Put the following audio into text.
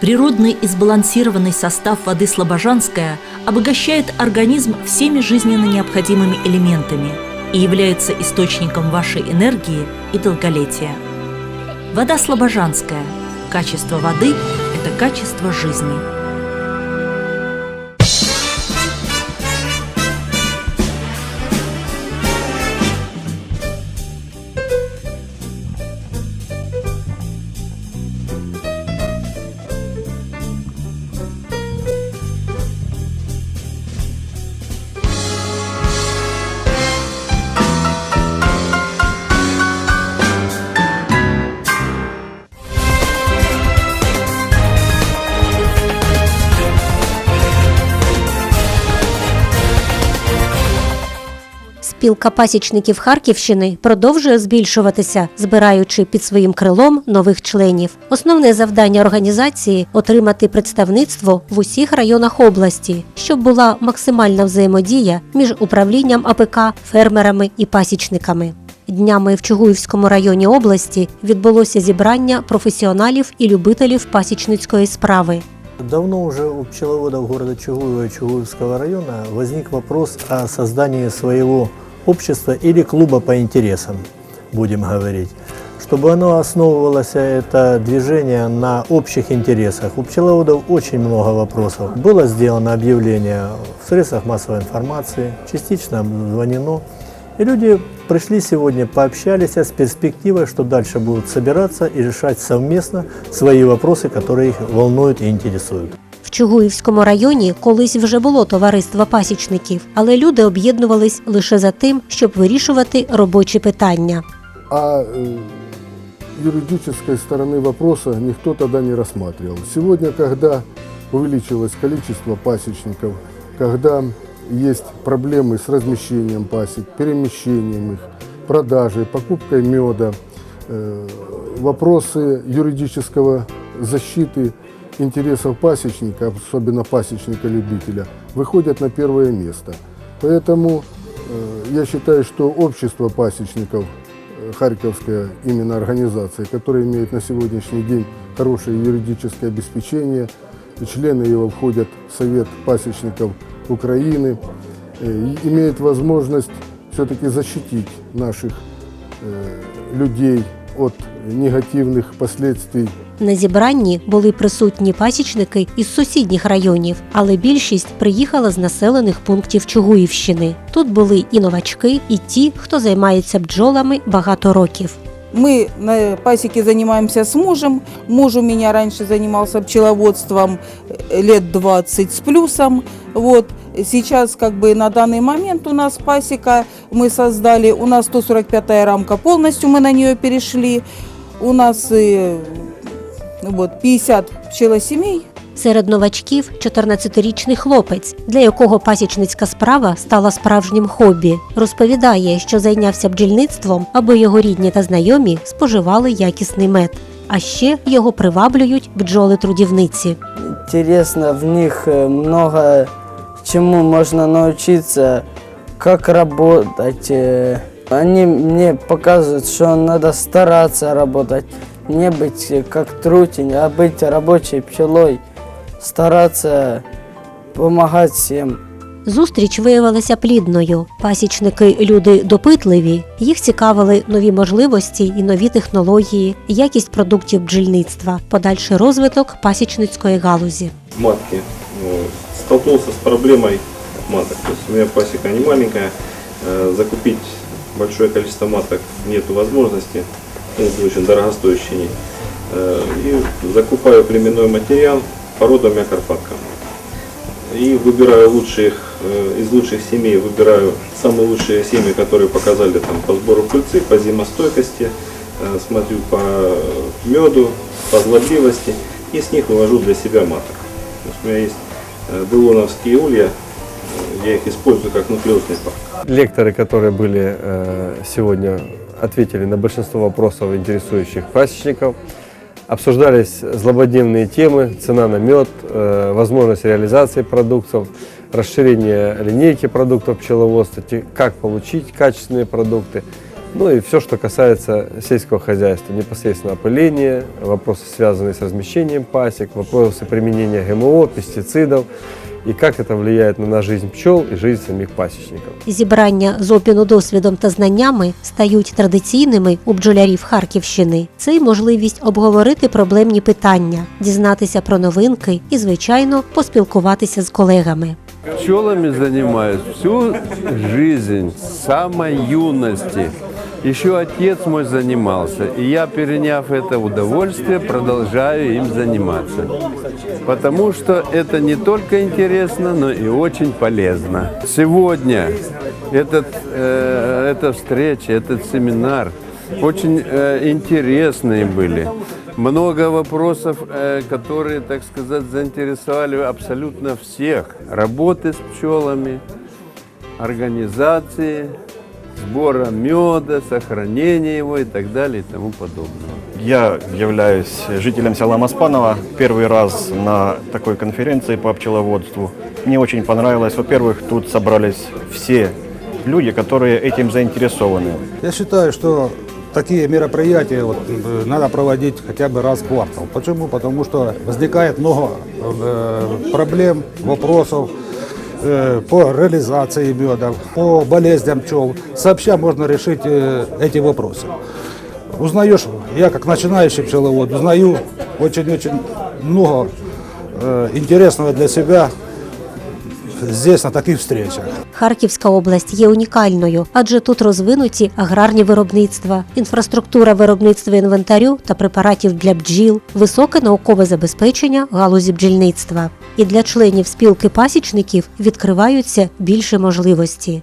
Природный и сбалансированный состав воды Слобожанская обогащает организм всеми жизненно необходимыми элементами и является источником вашей энергии и долголетия. Вода Слобожанская. Качество воды – это качество жизни. Спілка пасічників Харківщини продовжує збільшуватися, збираючи під своїм крилом нових членів. Основне завдання організації отримати представництво в усіх районах області, щоб була максимальна взаємодія між управлінням АПК, фермерами і пасічниками. Днями в Чугуївському районі області відбулося зібрання професіоналів і любителів пасічницької справи. Давно уже у пчеловодов города Чугуева и Чугуевского района возник вопрос о создании своего общества или клуба по интересам, будем говорить. Чтобы оно основывалось, это движение на общих интересах. У пчеловодов очень много вопросов. Было сделано объявление в средствах массовой информации, частично звонено. И люди пришли сегодня, пообщались с перспективой, что дальше будут собираться и решать совместно свои вопросы, которые их волнуют и интересуют. В Чугуївському районі колись вже було товариство пасічників, але люди об'єднувались лише за тим, щоб вирішувати робочі питання. А э, юридической стороны вопроса никто тогда не рассматривал. Сегодня, когда увеличилось количество пасечников, когда есть проблемы с размещением пасек, перемещением их, продажей, покупкой меда, э, вопросы юридического защиты интересов пасечника, особенно пасечника-любителя, выходят на первое место. Поэтому э, я считаю, что общество пасечников э, Харьковская именно организация, которая имеет на сегодняшний день хорошее юридическое обеспечение, члены его входят в Совет пасечников Украины, э, и имеет возможность все-таки защитить наших э, людей от негативных последствий На зібранні були присутні пасічники із сусідніх районів, але більшість приїхала з населених пунктів Чугуївщини. Тут були і новачки, і ті, хто займається бджолами багато років. Мы на пасеке занимаемся с мужем. Муж у меня раньше занимался пчеловодством э, лет 20 с плюсом. Вот. Сейчас как бы на данный момент у нас пасека мы создали, у нас 145 рамка полностью, мы на нее перешли. У нас э, вот, 50 пчелосемей. Серед новачків 14-річний хлопець, для якого пасічницька справа стала справжнім хобі. Розповідає, що зайнявся бджільництвом, аби його рідні та знайомі споживали якісний мед. А ще його приваблюють бджоли-трудівниці. Интересно, в них э, много чему можно научиться, как работать. э. Они мне показывают, что надо стараться работать, не быть э, как трутень, а быть рабочей пчелой, стараться помогать всем. Зустріч виявилася плідною. Пасічники люди допитливі. Їх цікавили нові можливості і нові технології, якість продуктів бджільництва, подальший розвиток пасічницької галузі. матки. Вот. Столкнулся с проблемой маток. То есть у меня пасека не маленькая, э, закупить большое количество маток нет возможности, ну, это очень дорогостоящие. Э, И закупаю племенной материал породами Карпатка. И выбираю лучших, э, из лучших семей выбираю самые лучшие семьи, которые показали там, по сбору пыльцы, по зимостойкости, э, смотрю по меду, по злобливости, и с них вывожу для себя маток. У меня есть э, белоновские улья, э, я их использую как нуклеусный пар. Лекторы, которые были э, сегодня, ответили на большинство вопросов, интересующих пасечников. Обсуждались злободневные темы, цена на мед, э, возможность реализации продуктов, расширение линейки продуктов пчеловодства, как получить качественные продукты. Ну и все, что касается сельского хозяйства, непосредственно опыление, вопросы, связанные с размещением пасек, вопросы применения ГМО, пестицидов и как это влияет на нашу жизнь пчел и жизнь самих пасечников. Зібрання з обміну досвідом та знаннями стають традиційними у бджолярів Харківщини. Це й можливість обговорити проблемні питання, дізнатися про новинки і, звичайно, поспілкуватися з колегами. Пчелами занимаюсь всю жизнь, с самой юности. Еще отец мой занимался, и я, переняв это удовольствие, продолжаю им заниматься. Потому что это не только интересно, но и очень полезно. Сегодня этот, э, эта встреча, этот семинар очень э, интересные были. Много вопросов, э, которые, так сказать, заинтересовали абсолютно всех. Работы с пчелами, организации, сбора меда, сохранения его и так далее и тому подобное. Я являюсь жителем села Маспанова. Первый раз на такой конференции по пчеловодству. Мне очень понравилось. Во-первых, тут собрались все люди, которые этим заинтересованы. Я считаю, что такие мероприятия вот, э, надо проводить хотя бы раз в квартал. Почему? Потому что возникает много э, проблем, вопросов по реализации меда, по болезням пчел. Сообща можно решить э, эти вопросы. Узнаешь, я как начинающий пчеловод, узнаю очень-очень много э, интересного для себя здесь, на таких встречах. Харківська область є унікальною, адже тут розвинуті аграрні виробництва, інфраструктура виробництва інвентарю та препаратів для бджіл, високе наукове забезпечення галузі бджільництва. І для членів спілки пасічників відкриваються більше можливості.